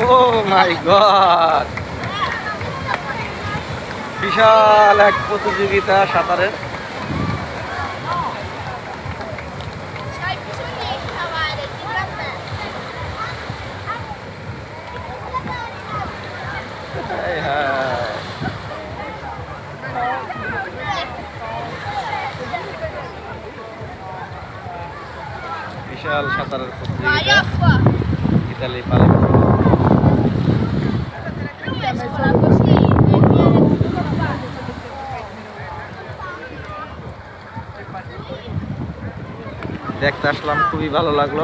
ও মাই god বিশাল এক প্রতিযোগিতা সাঁতারের। বিশাল সাঁতারের প্রতিযোগিতা। ইতালি পালে দেখতে আসলাম খুবই ভালো লাগল।